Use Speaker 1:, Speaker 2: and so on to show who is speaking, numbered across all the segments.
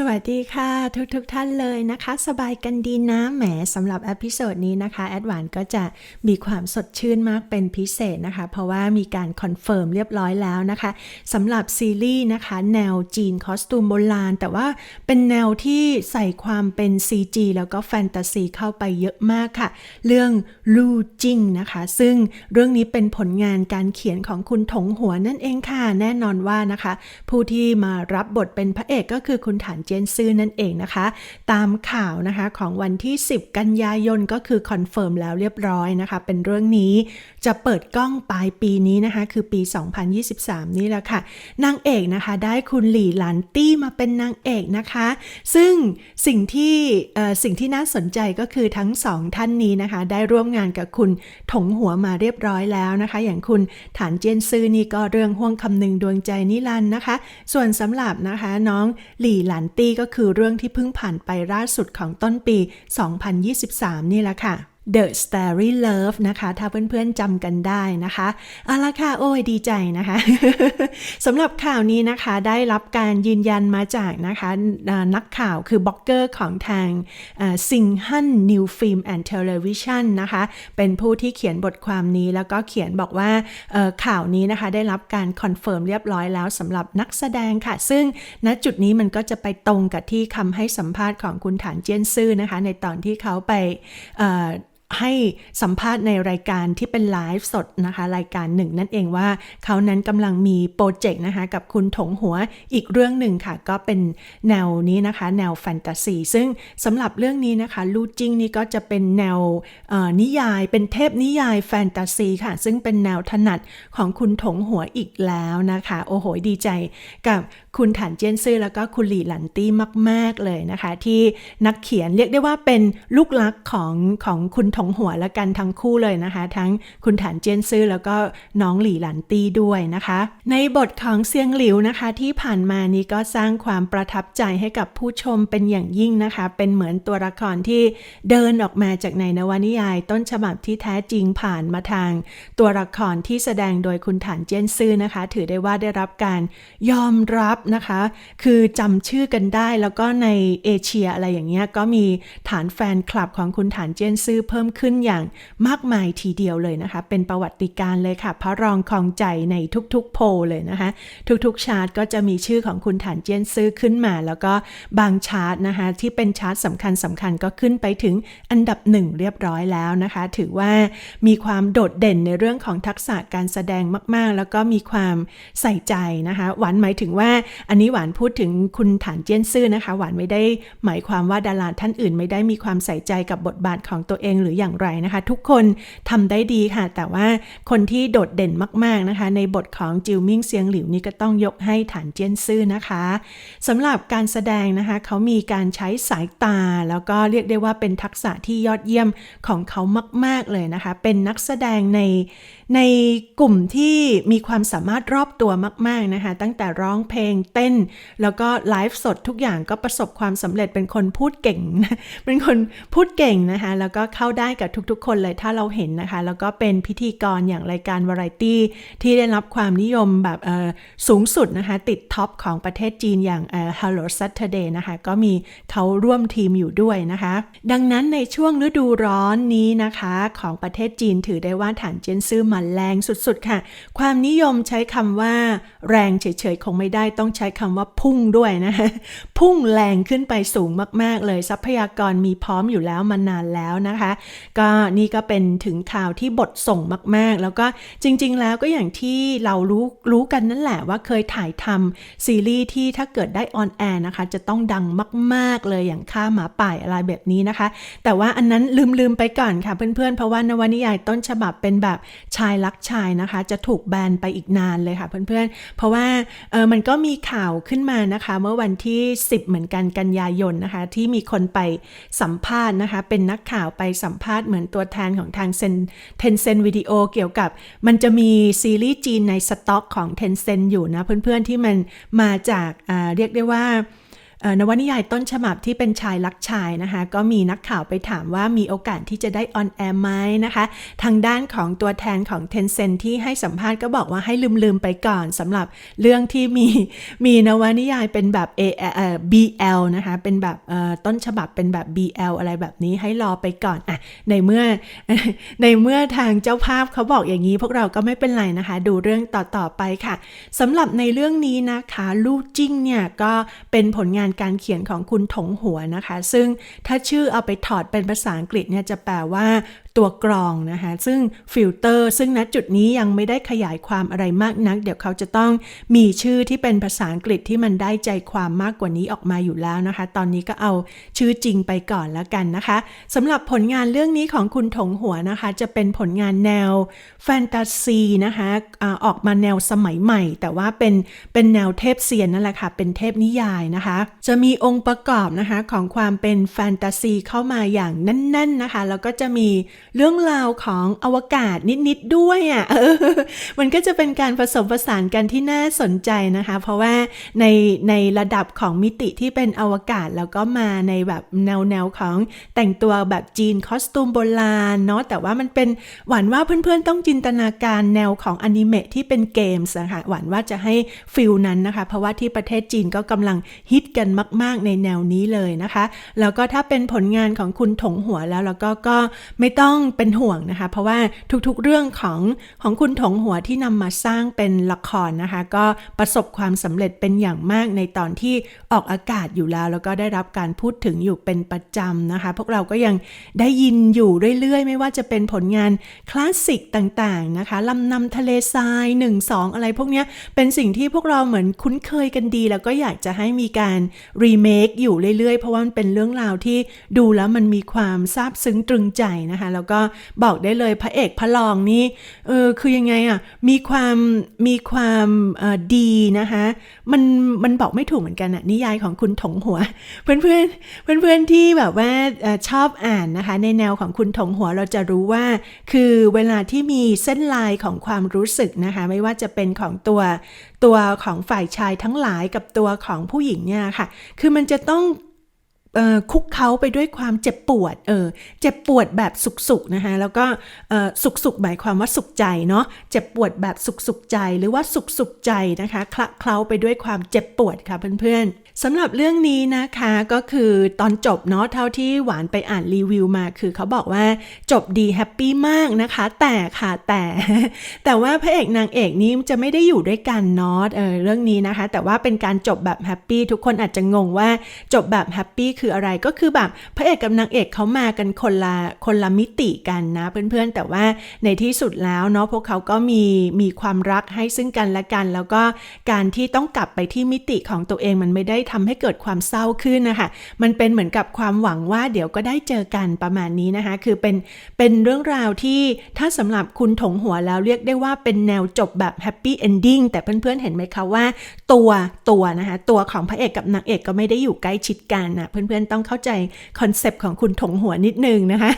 Speaker 1: สวัสดีค่ะทุกๆทท่านเลยนะคะ สบายกันดีนะแหมสำหรับอพิโซดนี้นะคะ แอดวานก็จะมีความสดชื่นมากเป็นพิเศษนะคะ เพราะว่ามีการคอนเฟิร์มเรียบร้อยแล้วนะคะสำหรับซีรีส์นะคะ แนวจีนคอสตูมโบราณ แต่ว่าเป็นแนวที่ใส่ความเป็น CG แล้วก็แฟนตาซีเข้าไปเยอะมากค่ะ เรื่องลู่จิ้งนะคะ ซึ่งเรื่องนี้เป็นผลงานการเขียนของคุณถงหัวนั่นเองค่ะ แน่นอนว่านะคะ ผู้ที่มารับบทเป็นพระเอกก็คือคุณฐานเจนซื่อนั่นเองนะคะ ตามข่าวนะคะของวันที่ 10 กันยายนก็คือคอนเฟิร์มแล้วเรียบร้อยนะคะ เป็นเรื่องนี้จะเปิดกล้องปลายปีนี้นะคะ คือปี 2023 นี่แหละค่ะ นางเอกนะคะได้คุณหลี่หลานตี้มาเป็นนางเอกนะคะ ซึ่งสิ่งที่สิ่งที่น่าสนใจก็คือทั้งสองท่านนี้นะคะ ได้ร่วมงานกับคุณถงหัวมาเรียบร้อยแล้วนะคะ อย่างคุณฐานเจียนซือนี่ก็เรื่องห่วงคำนึงดวงใจนิรันนะคะ ส่วนสำหรับนะคะน้องหลี่หลานตี้ก็คือเรื่องที่เพิ่งผ่านไปล่าสุดของต้นปี 2023 นี่แหละค่ะ The Starry Love นะคะ ถ้าเพื่อนๆจำกันได้นะคะเอาละค่ะ โอ้ยดีใจนะคะสำหรับข่าวนี้นะคะได้รับการยืนยันมาจากนะคะนักข่าวคือบล็อกเกอร์ของทางซิงฮันนิวฟิล์มแอนด์เทเลวิชันนะคะ เป็นผู้ที่เขียนบทความนี้แล้วก็เขียนบอกว่าข่าวนี้นะคะได้รับการคอนเฟิร์มเรียบร้อยแล้วสำหรับนักแสดงค่ะ ซึ่งณจุดนี้มันก็จะไปตรงกับที่คำให้สัมภาษณ์ของคุณฐานเจียนซื่อนะคะ ในตอนที่เขาไป ให้สัมภาษณ์ในรายการที่เป็นไลฟ์สดนะคะ รายการหนึ่งนั่นเองว่าเขานั้นกำลังมีโปรเจกต์นะคะ กับคุณถงหัวอีกเรื่องหนึ่งค่ะ ก็เป็นแนวนี้นะคะ แนวแฟนตาซีซึ่งสำหรับเรื่องนี้นะคะลูจิ้งนี่ก็จะเป็นแนวนิยายเป็นเทพนิยายแฟนตาซีค่ะ ซึ่งเป็นแนวถนัดของคุณถงหัวอีกแล้วนะคะ โอ้โหดีใจกับคุณฐานเจียนซื่อแล้วก็คุณหลี่หลันตี้มาก ๆเลยนะคะ ที่นักเขียนเรียกได้ว่าเป็นลูกรักของของคุณถงหัวและกันทั้งคู่เลยนะคะ ทั้งคุณฐานเจียนซื่อแล้วก็น้องหลี่หลันตี้ด้วยนะคะ ในบทของเซียงหลิวนะคะ ที่ผ่านมานี้ก็สร้างความประทับใจให้กับผู้ชมเป็นอย่างยิ่งนะคะ เป็นเหมือนตัวละครที่เดินออกมาจากในนวนิยาย ต้นฉบับที่แท้จริงผ่านมาทาง ตัวละครที่แสดงโดยคุณฐานเจียนซื่อนะคะ ถือได้ว่าได้รับการยอมรับนะคะ คือจำชื่อกันได้แล้วก็ในเอเชียอะไรอย่างเงี้ยก็มีฐานแฟนคลับของคุณฐานเจียนซื่อเพิ่มขึ้นอย่างมากมายทีเดียวเลยนะคะ เป็นประวัติการเลยค่ะ พระรองของใจในทุกๆโพลเลยนะคะ ทุกๆชาร์ตก็จะมีชื่อของคุณฐานเจียนซื่อขึ้นมา แล้วก็บางชาร์ตนะคะ ที่เป็นชาร์ตสำคัญสำคัญก็ขึ้นไปถึงอันดับหนึ่งเรียบร้อยแล้วนะคะ ถือว่ามีความโดดเด่นในเรื่องของทักษะการแสดงมากๆ แล้วก็มีความใส่ใจนะคะ หวานหมายถึงว่าอันนี้หวานพูดถึงคุณฐานเจียนซื่อนะคะ หวานไม่ได้หมายความว่าดาราท่านอื่นไม่ได้มีความใส่ใจกับบทบาทของตัวเองหรืออย่างไรนะคะ ทุกคนทำได้ดีค่ะ แต่ว่าคนที่โดดเด่นมากๆนะคะ ในบทของจิวมิงเซียงหลิวนี่ก็ต้องยกให้ฐานเจียนซื่อนะคะสำหรับการแสดงนะคะเขามีการใช้สายตา แล้วก็เรียกได้ว่าเป็นทักษะที่ยอดเยี่ยมของเขามาก ๆเลยนะคะ เป็นนักแสดงใน ในกลุ่มที่มีความสามารถรอบตัวมาก ๆนะคะ ตั้งแต่ร้องเพลงเต้น แล้วก็ไลฟ์สดทุกอย่างก็ประสบความสำเร็จเป็นคนพูดเก่ง เป็นคนพูดเก่งนะคะ แล้วก็เข้าได้กับทุกๆ คนเลยถ้าเราเห็นนะคะ แล้วก็เป็นพิธีกรอย่างรายการวาไรตี้ที่ได้รับความนิยมแบบสูงสุดนะคะ ติดท็อปของประเทศจีนอย่าง Hello Saturday นะคะ ก็มีเขาร่วมทีมอยู่ด้วยนะคะ ดังนั้นในช่วงฤดูร้อนนี้นะคะ ของประเทศจีนถือได้ว่าฐานเจนซื่อมาแรงสุดๆค่ะ ความนิยมใช้คำว่า แรงเฉยๆคงไม่ได้ต้องใช้คำว่าพุ่งด้วยนะคะพุ่งแรงขึ้นไปสูงมากๆเลยทรัพยากรมีพร้อมอยู่แล้วมานานแล้วนะคะ ก็นี่ก็เป็นถึงข่าวที่บทส่งมากๆ แล้วก็จริงๆแล้วก็อย่างที่เรารู้รู้กันนั่นแหละว่าเคยถ่ายทำซีรีส์ที่ถ้าเกิดได้ออนแอร์นะคะ จะต้องดังมาก ๆเลยอย่างข้าหมาป่ายอะไรแบบนี้นะคะ แต่ว่าอันนั้นลืมๆไปก่อนค่ะเพื่อนๆเพราะว่านวนิยายต้นฉบับเป็นแบบชายรักชายนะคะ จะถูกแบนไปอีกนานเลยค่ะเพื่อนๆ เพราะว่าเออมันก็มีข่าวขึ้นมานะคะ เมื่อวันที่ 10 เหมือนกันกันยายนนะคะ ที่มีคนไปสัมภาษณ์นะคะ เป็นนักข่าวไปสัมภาษณ์เหมือนตัวแทนของทางเซนเทนเซนวิดีโอเกี่ยวกับ มันจะมีซีรีส์จีนในสต็อกของ Tencent อยู่นะเพื่อนๆที่มันมาจากอ่าเรียกได้ว่า นวนิยายต้นฉบับที่เป็นชายรักชายนะคะ ก็มีนักข่าวไปถามว่ามีโอกาสที่จะได้ออนแอร์ไหมนะคะ ทางด้านของตัวแทนของ Tencent ที่ให้สัมภาษณ์ก็บอกว่าให้ลืม ๆ ไปก่อนสำหรับเรื่องที่มีมีนวนิยายเป็นแบบ A เอ่อ BL นะคะ เป็นแบบต้นฉบับเป็นแบบ BL อะไรแบบนี้ให้รอไปก่อนอะในเมื่อในเมื่อทางเจ้าภาพเขาบอกอย่างนี้ พวกเราก็ไม่เป็นไรนะคะ ดูเรื่องต่อ ๆ ไปค่ะสำหรับในเรื่องนี้นะคะ ลูกจิ้งเนี่ยก็เป็นผลงานการเขียนของคุณถงหัวนะคะ ซึ่งถ้าชื่อเอาไปถอดเป็นภาษาอังกฤษเนี่ยจะแปลว่า ตัวกรองนะคะซึ่งฟิลเตอร์ซึ่งณจุดนี้ยังไม่ได้ขยายความอะไรมากนัก เดี๋ยวเขาจะต้องมีชื่อที่เป็นภาษาอังกฤษที่มันได้ใจความมากกว่านี้ออกมาอยู่แล้วนะคะ ตอนนี้ก็เอาชื่อจริงไปก่อนแล้วกันนะคะสำหรับผลงานเรื่องนี้ของคุณถงหัวนะคะ จะเป็นผลงานแนวแฟนตาซีนะคะอออกมาแนวสมัยใหม่ แต่ว่าเป็นเป็นแนวเทพเซียนนั่นแหละค่ะเป็นเทพนิยายนะคะ จะมีองค์ประกอบนะคะของความเป็นแฟนตาซีเข้ามาอย่างแน่นๆนะคะแล้วก็จะมีเรื่องราวของอวกาศนิด ๆ ด้วยอะมันก็จะเป็นการผสมผสานกันที่น่าสนใจนะคะ เพราะว่าในในระดับของมิติที่เป็นอวกาศแล้วก็มาในแบบแนวแนวของแต่งตัวแบบจีนคอสตูมโบราณเนาะแต่ว่ามันเป็นหวานว่าเพื่อน ๆ ต้องจินตนาการแนวของอนิเมะที่เป็นเกมส์นะคะหวานว่าจะให้ฟิลนั้นนะคะ เพราะว่าที่ประเทศจีนก็กำลังฮิตกันมาก ๆ ในแนวนี้เลยนะคะ แล้วก็ถ้าเป็นผลงานของคุณถงหัวแล้วแล้วก็ก็ไม่ต้องเป็นห่วงนะคะ เพราะว่าทุกๆเรื่องของของคุณถงหัวที่นำมาสร้างเป็นละครนะคะ ก็ประสบความสำเร็จเป็นอย่างมากในตอนที่ออกอากาศอยู่แล้ว แล้วก็ได้รับการพูดถึงอยู่เป็นประจำนะคะ พวกเราก็ยังได้ยินอยู่เรื่อยๆ ไม่ว่าจะเป็นผลงานคลาสสิกต่างๆนะคะลำนำทะเลทราย1 2 อะไรพวกนี้เป็นสิ่งที่พวกเราเหมือนคุ้นเคยกันดี แล้วก็อยากจะให้มีการรีเมคอยู่เรื่อยๆ เพราะว่ามันเป็นเรื่องราวที่ดูแล้วมันมีความซาบซึ้งตรึงใจนะคะแล้วก็บอกได้เลยพระเอกพระรองนี่เออคือยังไงอะมีความมีความออดีนะคะมันมันบอกไม่ถูกเหมือนกันอะนิยายของคุณถงหัว เพื่อนเพื่อนเพื่อนเพื่อนที่แบบว่าออชอบอ่านนะคะ ในแนวของคุณถงหัวเราจะรู้ว่า คือเวลาที่มีเส้นลายของความรู้สึกนะคะ ไม่ว่าจะเป็นของตัวตัวของฝ่ายชายทั้งหลายกับตัวของผู้หญิงเนี่ยค่ะ คือมันจะต้อง คุกเขาไปด้วยความเจ็บปวด เออ เจ็บปวดแบบสุกๆนะคะ แล้วก็สุกๆหมายความว่าสุขใจเนาะ เจ็บปวดแบบสุกๆใจหรือว่าสุกๆใจนะคะ คละเคล้าไปด้วยความเจ็บปวดค่ะเพื่อนๆ สำหรับเรื่องนี้นะคะก็คือตอนจบเนาะเท่าที่หวานไปอ่านรีวิวมา คือเขาบอกว่าจบดีแฮปปี้มากนะคะ แต่ค่ะแต่ แต่ว่าพระเอกนางเอกนี้จะไม่ได้อยู่ด้วยกันเนาะเออเรื่องนี้นะคะ แต่ว่าเป็นการจบแบบแฮปปี้ทุกคนอาจจะงงว่าจบแบบแฮปปี้คืออะไรก็คือแบบพระเอกกับนางเอกเขามากันคนละคนละมิติกันนะเพื่อนๆ แต่ว่าในที่สุดแล้วเนาะพวกเขาก็มีมีความรักให้ซึ่งกันและกัน แล้วก็การที่ต้องกลับไปที่มิติของตัวเองมันไม่ได้ทำให้เกิดความเศร้าขึ้นนะคะมันเป็นเหมือนกับความหวังว่าเดี๋ยวก็ได้เจอกันประมาณนี้นะคะ คือเป็นเป็นเรื่องราวที่ถ้าสำหรับคุณถงหัวแล้วเรียกได้ว่าเป็นแนวจบแบบแฮปปี้เอนดิ้งแต่เพื่อนๆเห็นไหมคะว่า ตัวตัวนะคะตัวของพระเอกกับนางเอกก็ไม่ได้อยู่ใกล้ชิดกันนะเพื่อนๆต้องเข้าใจคอนเซปต์ของคุณถงหัวนิดนึงนะคะ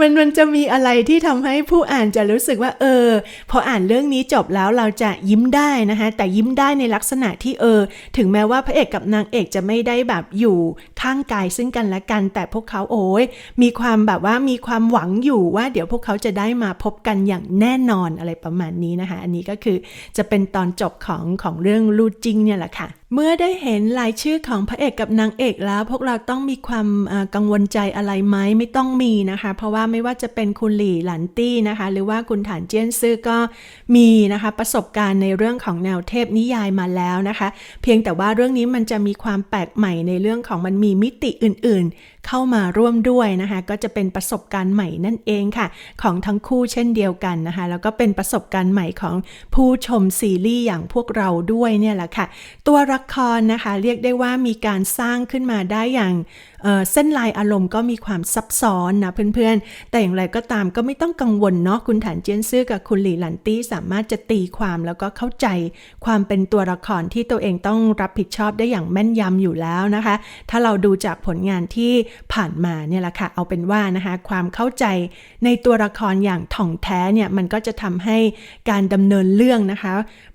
Speaker 1: มันมันจะมีอะไรที่ทำให้ผู้อ่านจะรู้สึกว่า เออ พออ่านเรื่องนี้จบแล้วเราจะยิ้มได้นะคะ แต่ยิ้มได้ในลักษณะที่เออ ถึงแม้ว่าพระเอกกับนางเอกจะไม่ได้แบบอยู่ข้างกายซึ่งกันและกัน แต่พวกเขาโอ้ยมีความแบบว่ามีความหวังอยู่ว่า เดี๋ยวพวกเขาจะได้มาพบกันอย่างแน่นอนอะไรประมาณนี้นะคะ อันนี้ก็คือจะเป็นตอนจบของของเรื่องลูจิงเนี่ยแหละค่ะ เมื่อได้เห็นรายชื่อของพระเอกกับนางเอกแล้ว พวกเราต้องมีความกังวลใจอะไรไหมไม่ต้องมีนะคะ เพราะว่าไม่ว่าจะเป็นคุณหลี่หลันตี้นะคะ หรือว่าคุณฐานเจี้ยนซื่อก็มีนะคะ ประสบการณ์ในเรื่องของแนวเทพนิยายมาแล้วนะคะ เพียงแต่ว่าเรื่องนี้มันจะมีความแปลกใหม่ในเรื่องของมันมีมิติอื่น เข้ามาร่วมด้วยนะคะ ก็จะเป็นประสบการณ์ใหม่นั่นเองค่ะ ของทั้งคู่เช่นเดียวกันนะคะ แล้วก็เป็นประสบการณ์ใหม่ของผู้ชมซีรีส์อย่างพวกเราด้วยเนี่ยแหละค่ะ ตัวละครนะคะ เรียกได้ว่ามีการสร้างขึ้นมาได้อย่าง เเส้นลายอารมณ์ก็มีความซับซ้อนนะเพื่อนๆ แต่อย่างไรก็ตามก็ไม่ต้องกังวลเนาะคุณฐานเจียนซื่อกับคุณหลี่หลันตี้สามารถจะตีความแล้วก็เข้าใจ ความเป็นตัวละครที่ตัวเองต้องรับผิดชอบได้อย่างแม่นยำอยู่แล้วนะคะ ถ้าเราดูจากผลงานที่ผ่านมาเนี่ยแหละค่ะเอาเป็นว่านะคะความเข้าใจในตัวละครอย่างถ่องแท้เนี่ยมันก็จะทำให้การดำเนินเรื่องนะคะ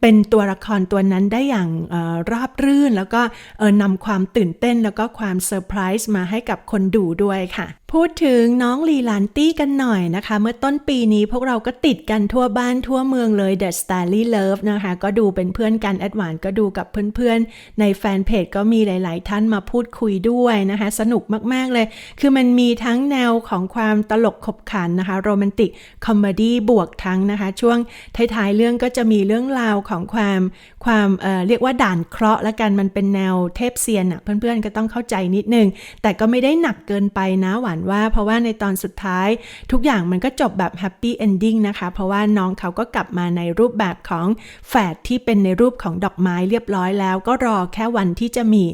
Speaker 1: เป็นตัวละครตัวนั้นได้อย่างออราบรื่น แล้วก็ออนำความตื่นเต้นแล้วก็ความเซอร์ไพรส์มาให้กับคนดูด้วยค่ะ พูดถึงน้องลีลานตี้กันหน่อยนะคะ เมื่อต้นปีนี้พวกเราก็ติดกันทั่วบ้านทั่วเมืองเลย The Starry Love นะคะ ก็ดูเป็นเพื่อนกันแอดวานก็ดูกับเพื่อนๆ ในแฟนเพจก็มีหลาย ๆ ท่านมาพูดคุยด้วยนะคะ สนุกมากๆเลย คือมันมีทั้งแนวของความตลกขบขันนะคะโรแมนติกคอมเมดี้บวกทั้งนะคะ ช่วงท้ายๆ เรื่องก็จะมีเรื่องราวของความความเออเรียกว่าด่านเคราะห์ละกันมันเป็นแนวเทพเซียนอะเพื่อนๆก็ต้องเข้าใจนิดนึงแต่ก็ไม่ได้หนักเกินไปนะหวานว่าเพราะว่าในตอนสุดท้ายทุกอย่างมันก็จบแบบแฮปปี้เอนดิ้งนะคะ เพราะว่าน้องเขาก็กลับมาในรูปแบบของแฝดที่เป็นในรูปของดอกไม้เรียบร้อยแล้ว ก็รอแค่วันที่จะมี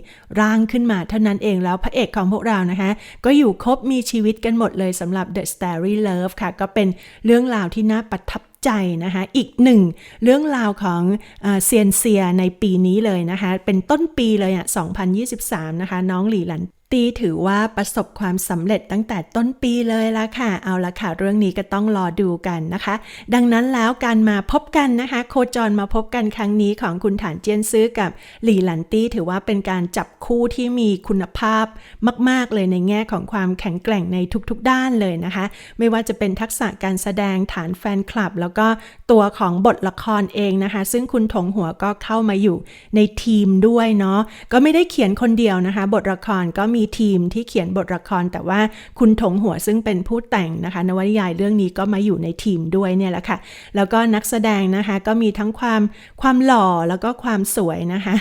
Speaker 1: ร่างขึ้นมาเท่านั้นเองแล้วพระเอกของพวกเรานะคะ ก็อยู่ครบมีชีวิตกันหมดเลยสำหรับ The Starry Love ค่ะ ก็เป็นเรื่องราวที่น่าประทับใจนะคะอีกหนึ่งเรื่องราวของเซียนเซียในปีนี้เลยนะคะ เป็นต้นปีเลยอะ 2023 นะคะ น้องหลีหลัน ตีถือว่าประสบความสำเร็จตั้งแต่ต้นปีเลยละค่ะ เอาละค่ะ เรื่องนี้ก็ต้องรอดูกันนะคะ ดังนั้นแล้วการมาพบกันนะคะ โคจรมาพบกันครั้งนี้ของคุณฐานเจียนซื้อกับหลี่หลันตี้ถือว่าเป็นการจับคู่ที่มีคุณภาพมาก ๆ เลยในแง่ของความแข็งแกร่งในทุกๆ ด้านเลยนะคะ ไม่ว่าจะเป็นทักษะการแสดงฐานแฟนคลับ แล้วก็ตัวของบทละครเองนะคะ ซึ่งคุณถงหัวก็เข้ามาอยู่ในทีมด้วยเนาะก็ไม่ได้เขียนคนเดียวนะคะ บทละครก็มีีทีมที่เขียนบทละคร แต่ว่าคุณถงหัวซึ่งเป็นผู้แต่งนะคะ นวนิยายเรื่องนี้ก็มาอยู่ในทีมด้วยเนี่ยแหละค่ะ แล้วก็นักแสดงนะคะก็มีทั้งความความหล่อแล้วก็ความสวยนะคะ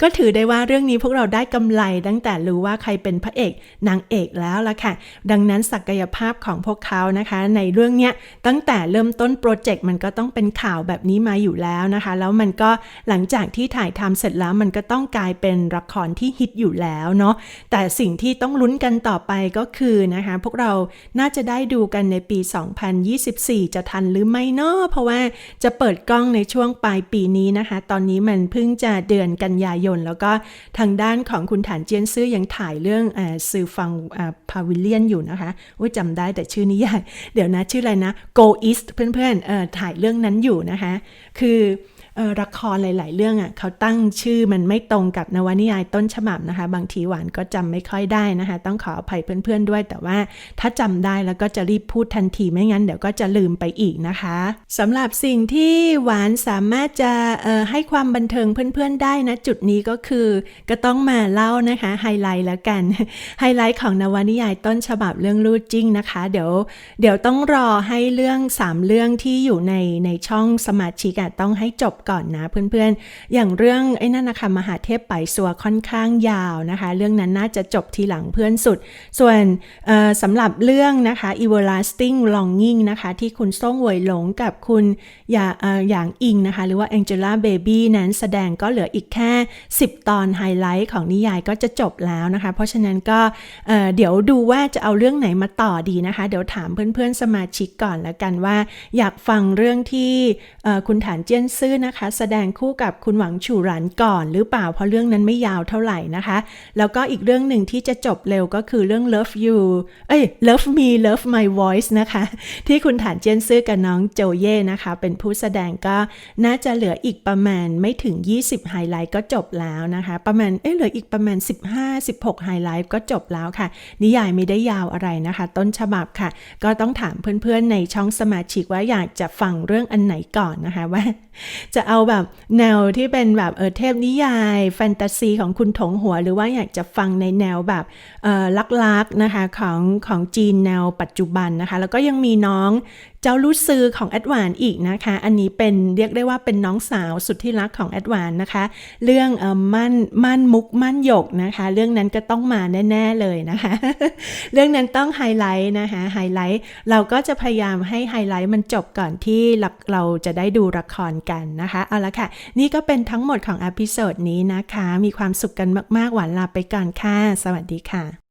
Speaker 1: ก็ถือได้ว่าเรื่องนี้พวกเราได้กำไรตั้งแต่รู้ว่าใครเป็นพระเอกนางเอกแล้วละค่ะ ดังนั้นศักยภาพของพวกเขานะคะ ในเรื่องเนี้ยตั้งแต่เริ่มต้นโปรเจกต์มันก็ต้องเป็นข่าวแบบนี้มาอยู่แล้วนะคะ แล้วมันก็หลังจากที่ถ่ายทำเสร็จแล้วมันก็ต้องกลายเป็นละครที่ฮิตอยู่แล้วเนาะ แต่สิ่งที่ต้องลุ้นกันต่อไปก็คือนะคะ พวกเราน่าจะได้ดูกันในปี 2024 จะทันหรือไม่เนาะเพราะว่าจะเปิดกล้องในช่วงปลายปีนี้นะคะ ตอนนี้มันเพิ่งจะเดือนกันยายน แล้วก็ทางด้านของคุณฐานเจียนซื่อยังถ่ายเรื่องซือฟังพาวิเลียนอยู่นะคะว่าจำได้แต่ชื่อนิยายเดี๋ยวนะชื่ออะไรนะ Go East เพื่อนๆเออถ่ายเรื่องนั้นอยู่นะคะ คือ ละครหลาย ๆ เรื่องอะเขาตั้งชื่อมันไม่ตรงกับนวนิยายต้นฉบับนะคะ บางทีหวานก็จำไม่ค่อยได้นะคะ ต้องขออภัยเพื่อน ๆ ด้วย แต่ว่าถ้าจำได้แล้วก็จะรีบพูดทันทีไม่งั้นเดี๋ยวก็จะลืมไปอีกนะคะสำหรับสิ่งที่หวานสามารถจะให้ความบันเทิงเพื่อน ๆ ได้นะจุดนี้ก็คือก็ต้องมาเล่านะคะไฮไลท์แล้วกันไฮไลท์ของนวนิยายต้นฉบับเรื่องลูดจิ้งนะคะ เดี๋ยวเดี๋ยวต้องรอให้เรื่อง 3 เรื่องที่อยู่ในในช่องสมาชิกต้องให้จบก่อนนะเพื่อนๆ อย่างเรื่องไอ้นั่นนะคะมหาเทพไปสัวค่อนข้างยาวนะคะ เรื่องนั้นน่าจะจบทีหลังเพื่อนสุด ส่วนสำหรับเรื่องนะคะ everlasting longing นะคะที่คุณส่งเวยหลงกับคุณอย่าอย่างอิงนะคะ หรือว่า Angela Baby นั้นแสดงก็เหลืออีกแค่ 10 ตอนไฮไลท์ของนิยายก็จะจบแล้วนะคะ เพราะฉะนั้นก็เดี๋ยวดูว่าจะเอาเรื่องไหนมาต่อดีนะคะ เดี๋ยวถามเพื่อนๆสมาชิกก่อนแล้วกันว่า อยากฟังเรื่องที่คุณฐานเจี้ยนซื่อนะคะแสดงคู่กับคุณหวังฉูหรันก่อนหรือเปล่าเพราะเรื่องนั้นไม่ยาวเท่าไหร่นะคะ แล้วก็อีกเรื่องหนึ่งที่จะจบเร็วก็คือเรื่อง Love You เอ้ย Love Me Love My Voice นะคะ ที่คุณฐานเจียนซื่อกับน้องโจเย่นะคะ เป็นผู้แสดงก็น่าจะเหลืออีกประมาณไม่ถึง 20 ไฮไลท์ก็จบแล้วนะคะ ประมาณเอ้เหลืออีกประมาณ 15-16 ไฮไลท์ก็จบแล้วค่ะ นิยายไม่ได้ยาวอะไรนะคะ ต้นฉบับค่ะ ก็ต้องถามเพื่อนๆในช่องสมาชิกว่าอยากจะฟังเรื่องอันไหนก่อนนะคะว่าจะเอาแบบแนวที่เป็นแบบเออเทพนิยาย แฟนตาซีของคุณถงหัว หรือว่าอยากจะฟังในแนวแบบเออลักๆนะคะของของจีนแนวปัจจุบันนะคะ แล้วก็ยังมีน้อง เจ้าลูซื้อของแอดวานอีกนะคะ อันนี้เป็นเรียกได้ว่าเป็นน้องสาวสุดที่รักของแอดวานนะคะ เรื่องออมั่นมั่นมุกมั่นหยกนะคะ เรื่องนั้นก็ต้องมาแน่ ๆเลยนะคะ เรื่องนั้นต้องไฮไลท์นะคะไฮไลท์เราก็จะพยายามให้ไฮไลท์มันจบก่อนที่เราจะได้ดูละครกันนะคะ เอาละค่ะ นี่ก็เป็นทั้งหมดของอพิโซดนี้นะคะ มีความสุขกันมากๆหวานลาไปก่อนค่ะ สวัสดีค่ะ